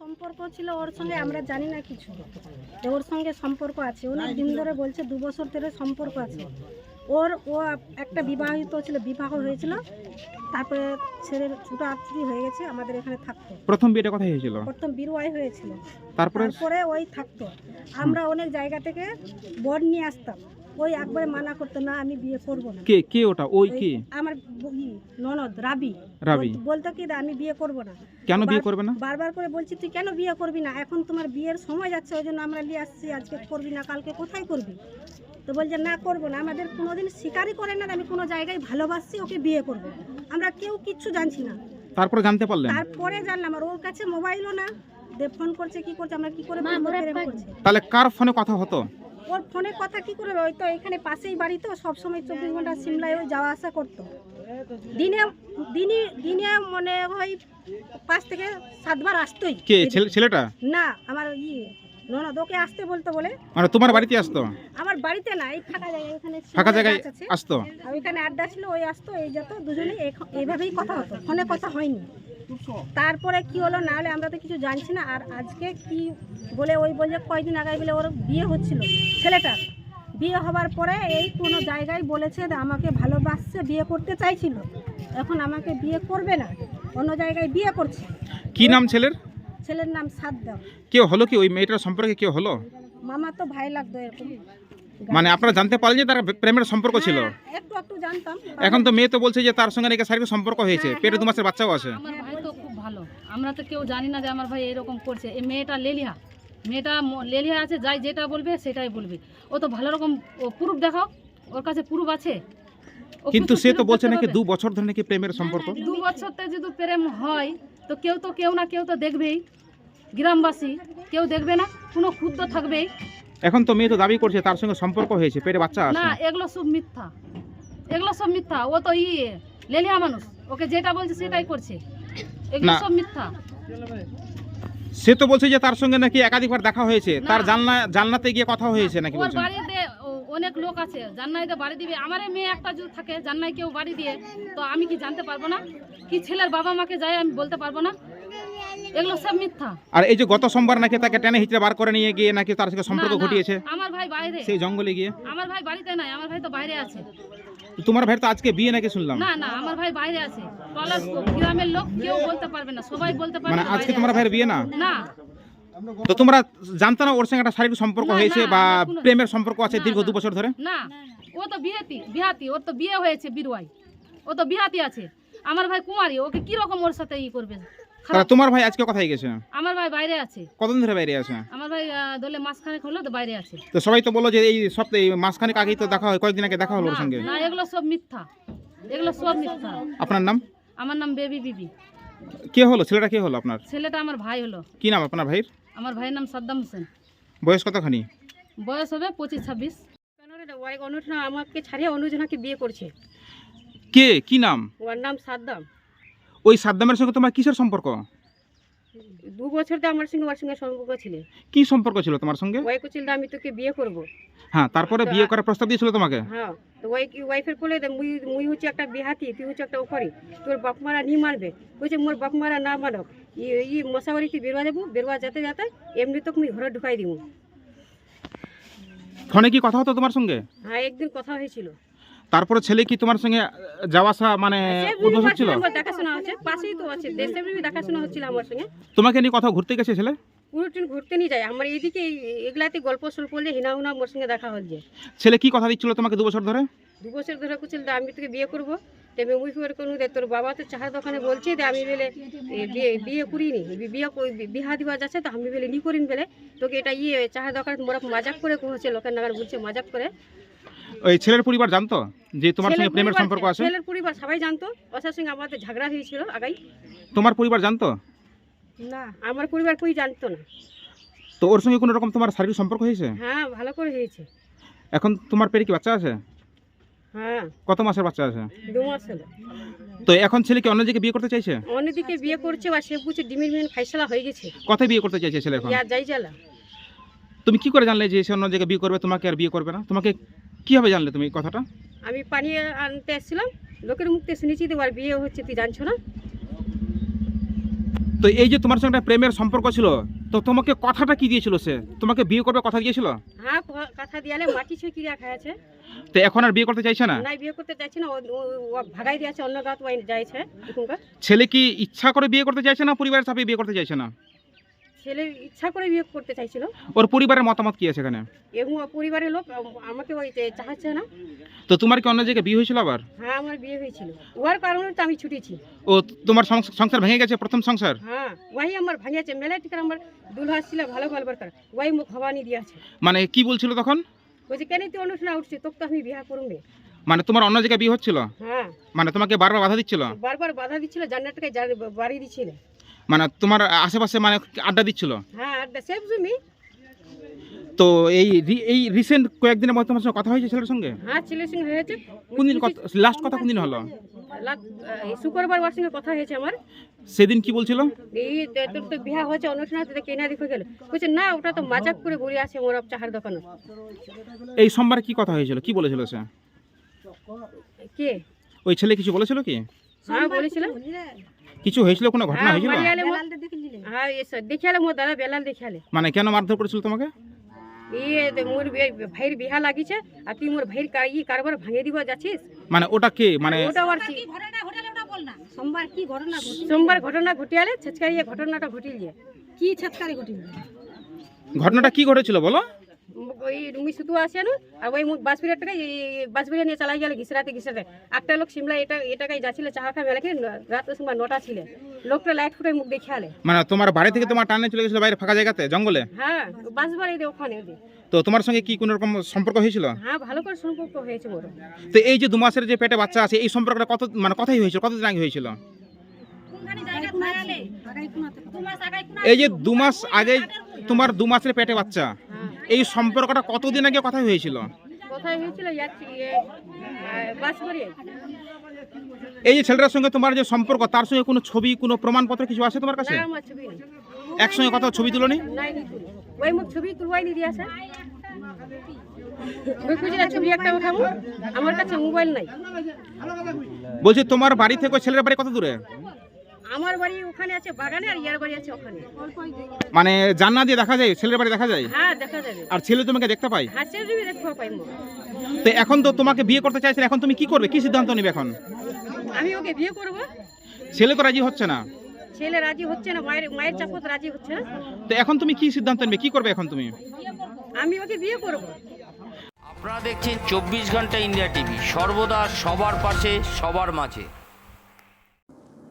সম্পর্ক ছিল ওর সঙ্গে আমরা জানি না কিছু। যে ওর সঙ্গে সম্পর্ক আছে। অনেক দিন ধরে বলছে দু বছর ধরে সম্পর্ক আছে। ওর ও একটা বিবাহিত ছিল বিবাহ হয়েছিল। তারপরে ছেলের ছুটো আটচুরি হয়ে গেছে আমাদের এখানে থাকতো। প্রথম বিয়েটা কোথায় হয়েছিল? প্রথম বিরুয়াই হয়েছিল। তারপরে? তারপরে ওই থাকতো। আমরা অনেক জায়গা থেকে বর নিয়ে আসতাম। ওই একবারে মানা করতো না আমি বিয়ে করব না। কে কে ওটা? ওই কে? আমার ননদ রাবি। রাবি। বলতো- কি আমি বিয়ে করব না। কেন বিয়ে করবে না? বারবার করে বলছি তুই কেন বিয়ে করবি না? এখন তোমার বিয়ের সময় যাচ্ছে ওই জন্য আমরা নিয়ে আসছি আজকে করবি না কালকে কোথায় করবি? তো বলছে না করব না। আমাদের কোনোদিন স্বীকারই করে না আমি কোনো জায়গায় ভালোবাসছি ওকে বিয়ে করব। আমরা কেউ কিচ্ছু জানছি না। তারপরে জানতে পারলেন? তারপরে জানলাম আর ওর কাছে মোবাইলও না। ফোন করছে কি করছে আমরা কি করে তাহলে কার ফোনে কথা হতো? ওর ফোনে কথা কি করে ওই তো এখানে পাশেই বাড়ি তো সবসময় চব্বিশ ঘণ্টা সিমলায় ওই যাওয়া আসা করতো। দিনে দিনে দিনে মনে হয় পাঁচ থেকে সাতবার আসতোই। কে? ছেলেটা? না আমার ননদ ওকে আসতে বলতো বলে। মানে তোমার বাড়িতে আসতো? আমার বাড়িতে না এই ফাঁকা জায়গায় এখানে ফাঁকা জায়গায় আসতো? আর ওইখানে আড্ডা ছিল ওই আসতো এই যেত দুজনে এই- এইভাবেই কথা হতো ফোনে কথা হয়নি। তারপরে কি হলো না হলে আমরা তো কিছু জানছি না আর আজকে কি বলে ওই বলছে কয়দিন আগে বলে ওর বিয়ে হচ্ছিল। ছেলেটার বিয়ে হবার পরে এই কোনো জায়গায় বলেছে আমাকে ভালোবাসছে বিয়ে করতে চাইছিল। এখন আমাকে বিয়ে করবে না অন্য জায়গায় বিয়ে করছে। কি নাম ছেলের? ছেলের নাম সাদ্দাম। কেউ হলো কি ওই মেয়েটার সম্পর্কে কেউ হলো? মামা তো ভাই লাগতো এরকম। মানে আপনারা জানতে পারলেন যে তার প্রেমের সম্পর্ক ছিল? হ্যাঁ, একটু একটু জানতাম। এখন তো মেয়ে তো বলছে যে তার সঙ্গে নাকি শারীরিক সম্পর্ক হয়েছে পেটে দু মাসের বাচ্চাও আছে। আমার ভাই তো খুব ভালো। আমরা তো কেউ জানি না যে আমার ভাই এরকম করছে। এই মেয়েটা লেলিহা। মেয়েটা লেলিহা আছে যাই যেটা বলবে সেটাই বলবে। ও তো ভালো রকম প্রুফ দেখাও। ওর কাছে প্রুফ আছে। কিন্তু সে তো বলছে নাকি দু বছর ধরে নাকি প্রেমের সম্পর্ক? দু বছরতে যদি প্রেম হয় তো কেউ তো কেউ না কেউ তো দেখবেই। গ্রামবাসী কেউ দেখবে না কোনো ক্ষুদ্র থাকবেই। এখন তো মেয়ে তো দাবি করছে তার সঙ্গে সম্পর্ক হয়েছে পেটে বাচ্চা আছে। না এগুলো সব মিথ্যা। এগুলো সব মিথ্যা ও তো ইয়ে লেলিয়া মানুষ ওকে যেটা বলছে সেটাই করছে। এগুলো সব মিথ্যা। সে তো বলছে যে তার সঙ্গে নাকি একাধিকবার দেখা হয়েছে তার জানলা জানলাতে গিয়ে কথা হয়েছে নাকি ওর বাড়িতে অনেক লোক আছে জান্নাইতে বাড়ি দিবে। আমার মেয়ে একটা যদি থাকে জান্নাই কেউ বাড়ি দিয়ে তো আমি কি জানতে পারব না? কি ছেলের বাবা মাকে যাই আমি বলতে পারব না? এগুলো সব মিথ্যা। আর এই যে গত সোমবার নাকি তাকে টেনে হিচড়ে বার করে নিয়ে গিয়ে নাকি তার সঙ্গে সম্পর্ক ঘটিয়েছে? আমার ভাই বাইরে। সেই জঙ্গলে গিয়ে? আমার ভাই বাড়িতে নাই আমার ভাই তো বাইরে আছে। তোমার ভাইয়ের তো আজকে বিয়ে নাকি শুনলাম? না না আমার ভাই বাইরে আছে। টলার গ্রামের লোক কেউ বলতে পারবে না সবাই বলতে পারবে মানে আজকে তোমার ভাইয়ের বিয়ে না? না। তো তোমরা জানতো না ওর সঙ্গে একটা শারীরিক সম্পর্ক হয়েছে বা প্রেমের সম্পর্ক আছে দীর্ঘ দু বছর ধরে? না ও তো বিহাতি বিহাতি ওর তো বিয়ে হয়েছে বিরুয়াই ও তো বিহাতি আছে। আমার ভাই কুমারী ওকে কি রকম ওর সাথে ই করবে তাহলে তোমার ভাই আজকে কোথায় গেছে? আমার ভাই বাইরে আছে। কতদিন ধরে বাইরে আছে? আমার ভাই দলে মাঝখানে হলো তো বাইরে আছে। তো সবাই তো বলল যে এই সপ্তাহে মাসখানেক আগেই তো দেখা হয় কয়েকদিন আগে দেখা হলো ওর সঙ্গে। না এগুলো সব মিথ্যা। এগুলো সব মিথ্যা। আপনার নাম? আমার নাম বেবি বিবি। কে হলো? ছেলেটা কে হলো আপনার? ছেলেটা আমার ভাই হলো। কি নাম আপনার ভাইয়ের? আমার ভাইয়ের নাম সাদ্দাম হোসেন। বয়স কতখানি? বয়স হবে পঁচিশ ছাব্বিশ। অনুজনা আমাকে ছাড়িয়ে অনুজনাকে বিয়ে করছে? কে? কি নাম? ওর নাম সাদ্দাম। ওই সাদ্দামের সঙ্গে তোমার কিসের সম্পর্ক? দু বছর তো আমার সঙ্গে ওর সঙ্গে সম্পর্ক ছিল। কি সম্পর্ক ছিল তোমার সঙ্গে? ওই করছিল আমি তোকে বিয়ে করব। হ্যাঁ তারপরে বিয়ে করার প্রস্তাব দিয়েছিল তোমাকে? হ্যাঁ তো ওই কি ওয়াইফের কোলে দে, মুই মুই হচ্ছে একটা বিহাতি তুই হচ্ছে একটা ওখরি তোর বাপ মারা নি মানবে বলছে মোর বাপ মারা না মানব ই ই মশাবাড়িতে বেরোয়া যাব বেরোয়া যেতে যেতে এমনি তোকে মুই ঘরে ঢুকাই দিব ফোনে কি কথা হতো তোমার সঙ্গে? হ্যাঁ একদিন কথা হয়েছিল। তারপরে ছেলে কি তোমার সঙ্গে যাওয়া আসা মানে উদ্বোধন ছিল আমার দেখাশোনা হচ্ছে পাশেই তো আছে দেশের দেখাশোনা হচ্ছিল আমার সঙ্গে। তোমাকে নিয়ে কথা ঘুরতে গেছে ছেলে? ট্রেন ঘুরতে নিয়ে যায় আমার এইদিকে এই- এগুলাতে গল্প সল্প হলে হিনা হুনা মোর সঙ্গে দেখা হচ্ছে। ছেলে কি কথা দিচ্ছিল তোমাকে দু বছর ধরে? দু বছর ধরে কুচিল আমি তোকে বিয়ে করব। তেমনি মুই ফের কোনো দে তোর বাবা তো চাহার দোকানে বলছে যে আমি বেলে বিয়ে বিয়ে করিনি বিয়ে বিহা দিবা যাচ্ছে তো আমি বেলে নি করিন বেলে। তোকে এটা ইয়ে চাহার দোকানে মোরা মজাক করে কহছে লোকের নাগার বলছে মজাক করে। ওই ছেলের পরিবার জানতো যে তোমার সঙ্গে প্রেমের সম্পর্ক আছে? ছেলের পরিবার সবাই জানতো ওসার সঙ্গে আমাদের ঝগড়া হয়েছিল আগাই। তোমার পরিবার জানতো? না। আমার পরিবার কই জানতো না। তো ওর সঙ্গে কোনো রকম তোমার শারীরিক সম্পর্ক হয়েছে? হ্যাঁ ভালো করে হয়েছে। এখন তোমার পেটে কি বাচ্চা আছে? হ্যাঁ। কত মাসের বাচ্চা আছে? দু মাস হলো তো এখন ছেলে কি অন্য বিয়ে করতে চাইছে? অন্যদিকে বিয়ে করছে বা সে বুঝছে ডিমির মিন ফাইসলা হয়ে গেছে। কোথায় বিয়ে করতে চাইছে ছেলে এখন? ইয়া যাই জ্বালা তুমি কি করে জানলে যে সে অন্য জায়গায় বিয়ে করবে তোমাকে আর বিয়ে করবে না? তোমাকে কীভাবে জানলে তুমি এই কথাটা? আমি পানি আনতে এসেছিলাম লোকের মুখতে শুনেছি তো আর বিয়ে হচ্ছে তুই জানছো না? তো এই যে তোমার সঙ্গে একটা প্রেমের সম্পর্ক ছিল তো তোমাকে কথাটা কি দিয়েছিল সে? তোমাকে বিয়ে করবে কথা দিয়েছিল? হ্যাঁ কথা দিয়ালে মাটি ছুঁই ক্রিয়া খাইছে তো এখন আর বিয়ে করতে চাইছে না? নাই বিয়ে করতে চাইছে না ও ভাগাই দিয়েছে অন্য গাঁত যাইছে এখনকার। ছেলে কি ইচ্ছা করে বিয়ে করতে চাইছে না পরিবারের চাপে বিয়ে করতে চাইছে না? ছেলে ইচ্ছা করে বিয়ে করতে চাইছিল। ওর পরিবারের মতামত কি আছে এখানে? এবং ওর পরিবারের লোক আম- আমাকে ওই যে চাহাচ্ছে না। তো তোমার কি অন্য জায়গায় বিয়ে হয়েছিল আবার? হ্যাঁ আমার বিয়ে হয়েছিল। ওর কারণে তো আমি ছুটেছি ও তোমার সংস- সংসার ভেঙে গেছে প্রথম সংসার? হ্যাঁ ওই আমার ভাঙিয়েছে মেলা টিকার আমার দুলহা ছিল ভালো ভালো বার ওই মুখ হবানি দিয়েছে। মানে কি বলছিল তখন? বলছে কেন তুই অনুষ্ঠানে উঠছি তোকে তো আমি বিয়ে করুন মানে তোমার অন্য জায়গায় বিয়ে হচ্ছিল? হ্যাঁ। মানে তোমাকে বারবার বাধা দিচ্ছিল? বারবার বাধা দিচ্ছিল জান্নাতকে বাড়িয়ে বাড়ি দিচ্ছিল। মানে তোমার আশেপাশে মানে আড্ডা দিচ্ছিল? হ্যাঁ আড্ডা সে জমি তো এই এই রিসেন্ট কয়েকদিনের মধ্যে তোমার সঙ্গে কথা হয়েছে ছেলের সঙ্গে? হ্যাঁ ছেলের সঙ্গে হয়েছে। কোনদিন লাস্ট কথা কোনদিন হলো? শুক্রবার ওর সঙ্গে কথা হয়েছে আমার। সেদিন কি বলছিল? এই তোর তো বিয়া হয়েছে অনুষ্ঠানে তো কেনা দেখে গেল। বলছে না ওটা তো মাজাক করে ঘুরে আছে মোর চাহার দোকানে। এই সোমবারে কি কথা হয়েছিল? কি বলেছিল সে? কে? ওই ছেলে কিছু বলেছিল কি? হ্যাঁ বলেছিল। কিছু হয়েছিল? কোনো ঘটনা হ্যাঁ হয়েছিল? হ্যাঁ এসে দেখিয়ালে মোর দাদা বেলাল দেখিয়ালে। মানে কেন মারধর করেছিল তোমাকে? মোর ভাইয়ের বিহা লাগিছে আর তুই মোর ভাইয়ের কা- ই কারবার ভাঙে দিব যাচ্ছিস মানে ওটা কে মানে ওটা আর কি সোমবার কি ঘটনা সোমবার ঘটনা ঘটিয়ালে ছেচকারি ঘটনাটা ঘটিল কি ছেচকারি ঘটিল ঘটনাটা কি ঘটেছিল বলো ওই রুমি শুধু আসে না আর ওই বাস বিরিয়ার টাকা বাস বিরিয়া নিয়ে চালাই গেলে ঘিসরাতে ঘিসরাতে। একটা লোক সিমলা এটা এটাকাই যাচ্ছিল চাহা খা মেলাকে রাত সময় নটা ছিল। লোকটা লাইট ফুটে মুখ দেখিয়ালে মানে তোমার বাড়ি থেকে তোমার টানে চলে গেছিল বাইরে ফাঁকা জায়গাতে জঙ্গলে? হ্যাঁ বাস বাড়ি ওখানে তো তোমার সঙ্গে কি কোনো রকম সম্পর্ক হয়েছিল? হ্যাঁ ভালো করে সম্পর্ক হয়েছে মোর তো এই যে দু মাসের যে পেটে বাচ্চা আছে এই সম্পর্কটা কত মানে কথাই হয়েছিল কতদিন আগে হয়েছিল? এই যে দু মাস আগে তোমার দু মাসের পেটে বাচ্চা। এই সম্পর্কটা কতদিন আগে কথাই হয়েছিল? কোথায় এই যে ছেলেটার সঙ্গে তোমার যে সম্পর্ক তার সঙ্গে কোনো ছবি কোনো প্রমাণপত্র কিছু আছে তোমার কাছে? একসঙ্গে কথা ছবি তুলনি? নাই নি তুলি। ওই মুখ ছবি তুলবাই নি দিয়েছে ওই খুঁজে ছবি একটা উঠাবো। আমার কাছে মোবাইল নাই। বলছি তোমার বাড়ি থেকে ছেলের বাড়ি কত দূরে? আমার বাড়ি ওখানে আছে বাগানে আর ইয়ার বাড়ি আছে ওখানে। মানে জান্না দিয়ে দেখা যায় ছেলের বাড়ি দেখা যায়? হ্যাঁ দেখা যাবে। আর ছেলে তোমাকে দেখতে পাই হাসির ছবি দেখতে পাইব। তো এখন তো তোমাকে বিয়ে করতে চাইছেন এখন তুমি কি করবে? কি সিদ্ধান্ত নিবে এখন? আমি ওকে বিয়ে করব। ছেলে তো রাজি হচ্ছে না। ছেলে রাজি হচ্ছে না মায়ের মায়ের চাপত রাজি হচ্ছে না। তো এখন তুমি কি সিদ্ধান্ত নেবে? কি করবে এখন তুমি? আমি ওকে বিয়ে করব। আপনারা দেখছেন চব্বিশ ঘণ্টা ইন্ডিয়া টিভি সর্বদা সবার পাশে সবার মাঝে।